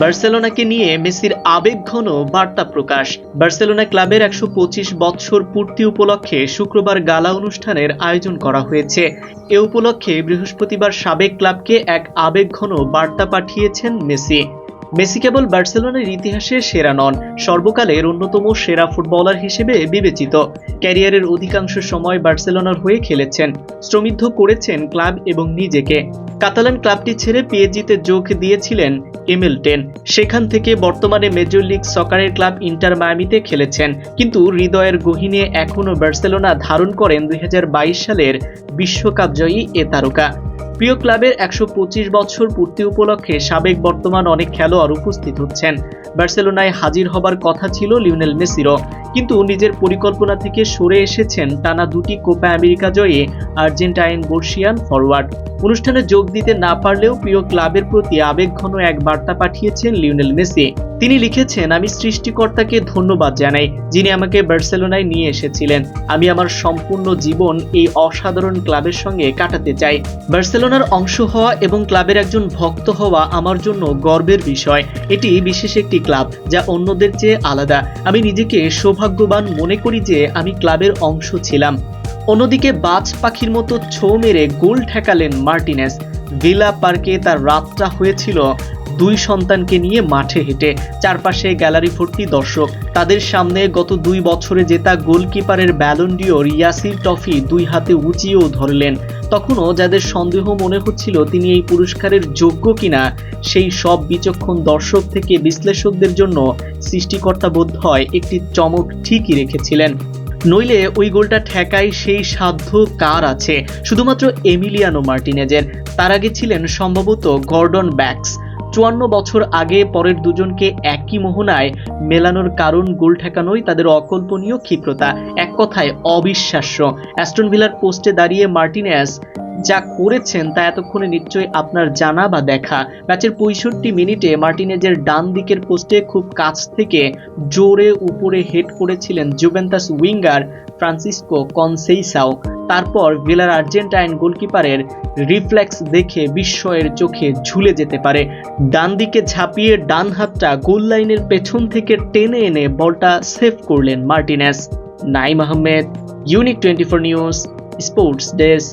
বার্সেলোনাকে নিয়ে মেসির আবেগঘন বার্তা প্রকাশ। বার্সেলোনা ক্লাবের একশো পঁচিশ বৎসর পূর্তি উপলক্ষে শুক্রবার গালা অনুষ্ঠানের আয়োজন করা হয়েছে। এ উপলক্ষে বৃহস্পতিবার সাবেক ক্লাবকে এক আবেগঘন বার্তা পাঠিয়েছেন মেসি। মেসি কেবল বার্সেলোনার ইতিহাসে সেরা নন, সর্বকালের অন্যতম সেরা ফুটবলার হিসেবে বিবেচিত। ক্যারিয়ারের অধিকাংশ সময় বার্সেলোনার হয়ে খেলেছেন শ্রমিদ্ধ করেছেন ক্লাব এবং নিজেকে। কাতালান ক্লাবটি ছেড়ে পিএজিতে যোগ দিয়েছিলেন এমিলটেন সেখান থেকে বর্তমানে মেজর লিগ সকারের ক্লাব ইন্টার মায়ামিতে খেলেছেন। কিন্তু হৃদয়ের গহিনে এখনও বার্সেলোনা ধারণ করেন দুই হাজার বাইশ সালের বিশ্বকাপ জয়ী এ তারকা। প্রিয় ক্লাবের একশো পঁচিশ বছর পূর্তি উপলক্ষে সাবেক বর্তমান অনেক খেলোয়াড় উপস্থিত হচ্ছেন। বার্সেলোনায় হাজির হবার কথা ছিল লিওনেল মেসিরও। কিন্তু নিজের পরিকল্পনা থেকে সরে এসেছেন টানা দুটি কোপা আমেরিকা জয়ে আর্জেন্টাইন বর্ষিয়ান ফরওয়ার্ড অনুষ্ঠানে যোগ দিতে না পারলেও প্রিয় ক্লাবের প্রতি আবেগঘন এক বার্তা পাঠিয়েছেন লিওনেল মেসি। তিনি লিখেছেন, আমি সৃষ্টিকর্তাকে ধন্যবাদ জানাই, যিনি আমাকে বার্সেলোনায় নিয়ে এসেছিলেন। আমি আমার সম্পূর্ণ জীবন এই অসাধারণ ক্লাবের সঙ্গে কাটাতে চাই। বার্সেলোনার অংশ হওয়া এবং ক্লাবের একজন ভক্ত হওয়া আমার জন্য গর্বের বিষয়। এটি বিশেষ একটি ক্লাব, যা অন্যদের চেয়ে আলাদা। আমি নিজেকে সৌভাগ্যবান মনে করি যে আমি ক্লাবের অংশ ছিলাম। অন্যদিকে বাজ পাখির মতো ছো মেরে গোল ঠেকালেন মার্টিনেস। ভিলা পার্কে তার রাতটা হয়েছিল দুই সন্তানকে নিয়ে মাঠে হেঁটে। চারপাশে গ্যালারি ভর্তি দর্শক। তাদের সামনে গত দুই বছরে জেতা গোলকিপারের ব্যালন্ডিওর ইয়াসির ট্রফি দুই হাতে উঁচিয়েও ধরলেন। তখনও যাদের সন্দেহ মনে হচ্ছিল তিনি এই পুরস্কারের যোগ্য কিনা, সেই সব বিচক্ষণ দর্শক থেকে বিশ্লেষকদের জন্য সৃষ্টিকর্তা বোধ হয় একটি চমক ঠিকই রেখেছিলেন। নইলে ওই গোলটা ঠেকায় সেই সাধ্য কার আছে? শুধুমাত্র এমিলিয়ানো মার্টিনেজের। তার আগে ছিলেন সম্ভবত গর্ডন ব্যাক্স। চুয়ান্ন বছর আগে পরের দুজনকে একই মোহনায় মেলানোর কারণ গোল ঠেকানোই তাদের অকল্পনীয় ক্ষিপ্রতা। এক কথায় অবিশ্বাস্য। অ্যাস্টন ভিলার পোস্টে দাঁড়িয়ে মার্টিনেস যা করেছেন তা এতক্ষণে নিশ্চয়ই আপনার জানা বা দেখা। ম্যাচের পঁয়ষট্টি মিনিটে মার্টিনেজের ডান দিকের পোস্টে খুব কাছ থেকে জোরে উপরে হেড করেছিলেন জুভেন্টাস উইঙ্গার ফ্রান্সিসকো কনসেইসাও। তারপর ভিলার আর্জেন্টাইন গোলকিপারের রিফ্লেক্স দেখে বিস্ময়ের চোখে ঝুলে যেতে পারে। ডান দিকে ঝাঁপিয়ে ডান হাতটা গোল লাইনের পেছন থেকে টেনে এনে বলটা সেভ করলেন Martinez. Naim Ahmed unique twenty four news sports desk